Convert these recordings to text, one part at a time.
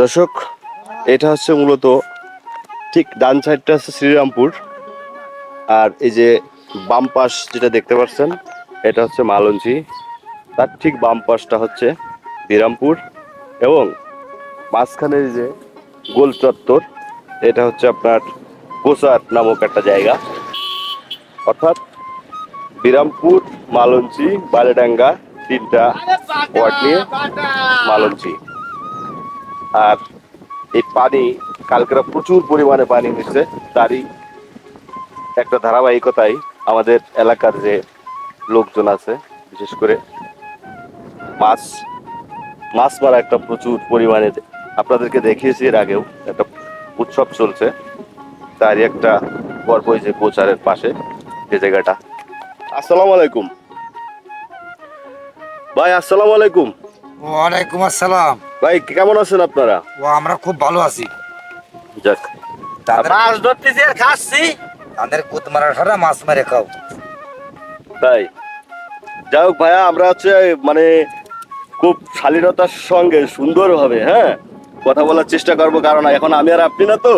দর্শক, এটা হচ্ছে মূলত ঠিক ডান সাইডটা হচ্ছে শ্রীরামপুর। আর এই যে বাম পাশ যেটা দেখতে পাচ্ছেন, এটা হচ্ছে মালঞ্চি। তার ঠিক বাম পাশটা হচ্ছে বিরামপুর এবং মাঝখানের যে গোল চত্বর, এটা হচ্ছে আপনার কোসার নামক একটা জায়গা। অর্থাৎ বিরামপুর মালঞ্চি, বালেডাঙ্গা তিনটা ওয়ার্ড নিয়ে মালঞ্চি আর এই পানি, কালকেরা প্রচুর পরিমাণে পানি হয়েছে, তারই একটা ধারাবাহিকতাই আমাদের এলাকার যে লোকজন আছে, বিশেষ করে মাছ। মাছ মারা একটা প্রচুর পরিমাণে, আপনাদেরকে দেখিয়েছি এর আগেও, একটা উৎসব চলছে। তারই একটা এই যে কোচারের পাশে যে জায়গাটা। আসসালামু আলাইকুম। ভাই আসসালামু আলাইকুম। ওয়ালাইকুম আসসালাম। ভাই কেমন আছেন আপনারা? ও আমরা খুব ভালো আছি। যাক। মাছ ধরতেছি আর খাচ্ছি। তাদের কুত মারা সারা মাছ মেরে খাও। তাই। যাই হোক ভাইয়া আমরা হচ্ছে মানে খুব শালীনতার সঙ্গে সুন্দরভাবে হ্যাঁ কথা বলার চেষ্টা করব। কারণ এখন আমি আর আপনি না তো।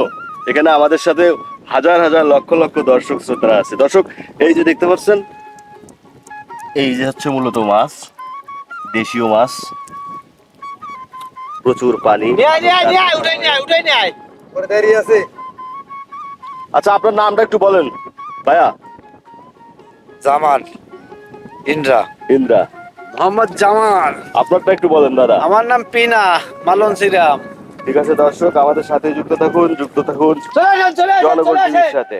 এখানে আমাদের সাথে হাজার হাজার লক্ষ লক্ষ দর্শক শ্রোতারা আছে। দর্শক এই যে দেখতে পাচ্ছেন এই যে হচ্ছে মূলত মাছ। দেশীয় মাছ। প্রচুর পানি। ওরে দেরি আছে। আচ্ছা আপনার নামটা একটু বলেন। ভাইয়া। জামাল। ইন্দ্রা। ইন্দ্রা। মোহাম্মদ জামাল। আপনারটা একটু বলেন দাদা। আমার নাম পিনা মালন শ্রীরাম। ঠিক আছে দর্শক আমাদের সাথে যুক্ত থাকুন যুক্ত থাকুন। চলে জনগণ টিভির সাথে।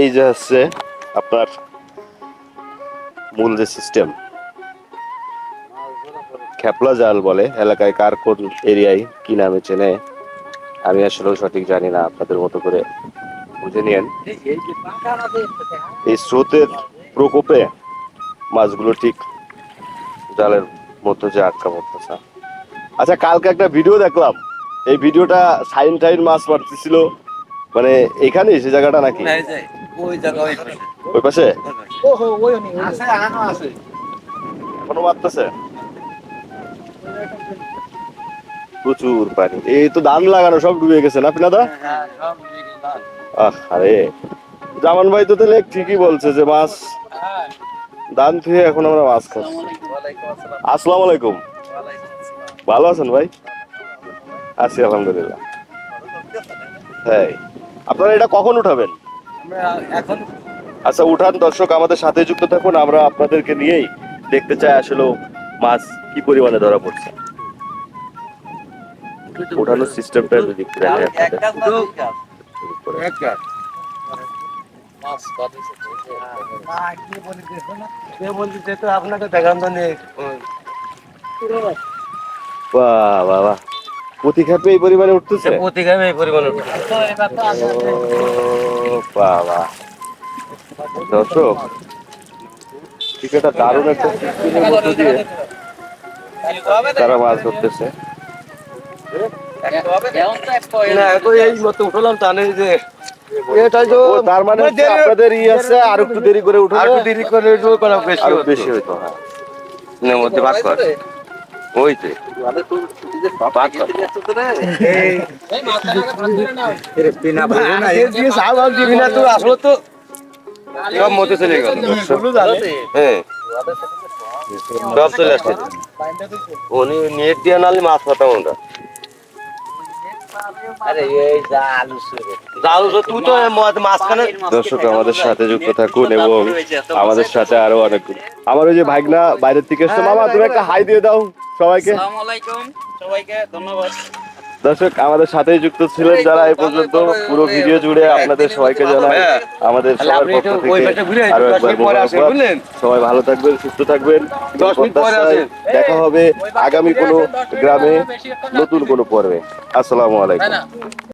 এই যে হচ্ছে আপনার মূল যে সিস্টেম খেপলা জাল বলে এলাকায় কার কোন এরিয়ায় কি নামে চেনে আমি আসলে সঠিক জানি না আপনাদের মতো করে বুঝে নিয়েন। এই স্রোতের প্রকোপে মাছগুলো ঠিক জালের মধ্যে যে আটকা পড়তেছে। আচ্ছা কালকে একটা ভিডিও দেখলাম। এই ভিডিওটা সাইন টাইন মাছ মারতেছিল। মানে এখানে সে জায়গাটা নাকি? ওই জায়গা ওই ওই পাশে আছে আনো আছে। এখনও মারতেছে প্রচুর পানি। এই তো ধান লাগানো সব ডুবে গেছে না পিনাদা? আহ আরে জামান ভাই তো তাহলে ঠিকই বলছে যে মাছ ধান থুয়ে এখন আমরা মাছ খাচ্ছি। আসসালামু। আলাইকুম। ভালো আছেন ভাই? আছি আলহামদুলিল্লাহ। হ্যাঁ। আপনারা এটা কখন উঠাবেন? এখন আচ্ছা উঠান দর্শক আমাদের সাথে যুক্ত থাকুন। আমরা আপনাদেরকে নিয়েই দেখতে চাই আসলে মাছ কি পরিমাণে ধরা পড়ছে। উঠানোর সিস্টেমটা যদি প্রতি এই পরিমাণে উঠতেছে? প্রতিগামী এই পরিমাণ বাহ বাহ। দর্শক ঠিক একটা দারুণ একটা সিস্টেমের মধ্য দিয়ে তারা মাছ ধরতেছে। না তো এই মতো উঠলাম তা নেই যে এটাই তো ও তার মানে আপনাদের ই আছে আর একটু দেরি করে উঠে আর দেরি করে উঠবো বেশি হইতো হ্যাঁ। মধ্যে ভাগ কর। ওই তো বিনা বিনা তো আসলে তো সব মতে চলে গেল। হ্যাঁ সব চলে আসছে। উনি নেট দিয়ে নালে মাছ পাতাম আমরা। দর্শক আমাদের সাথে যুক্ত থাকুন এবং আমাদের সাথে আরও অনেক আমার ওই যে ভাগনা বাইরের থেকে এসছে। মামা তুমি একটা হাই দিয়ে দাও সবাইকে। সবাইকে ধন্যবাদ। দর্শক আমাদের সাথে যুক্ত ছিলেন যারা এই পর্যন্ত পুরো ভিডিও জুড়ে আপনাদের সবাইকে জানাই আমাদের সবার পক্ষ থেকে আরও একবার? সবাই ভালো থাকবেন সুস্থ থাকবেন। দেখা হবে আগামী কোনো গ্রামে নতুন কোনো পর্বে। আসসালামু আলাইকুম।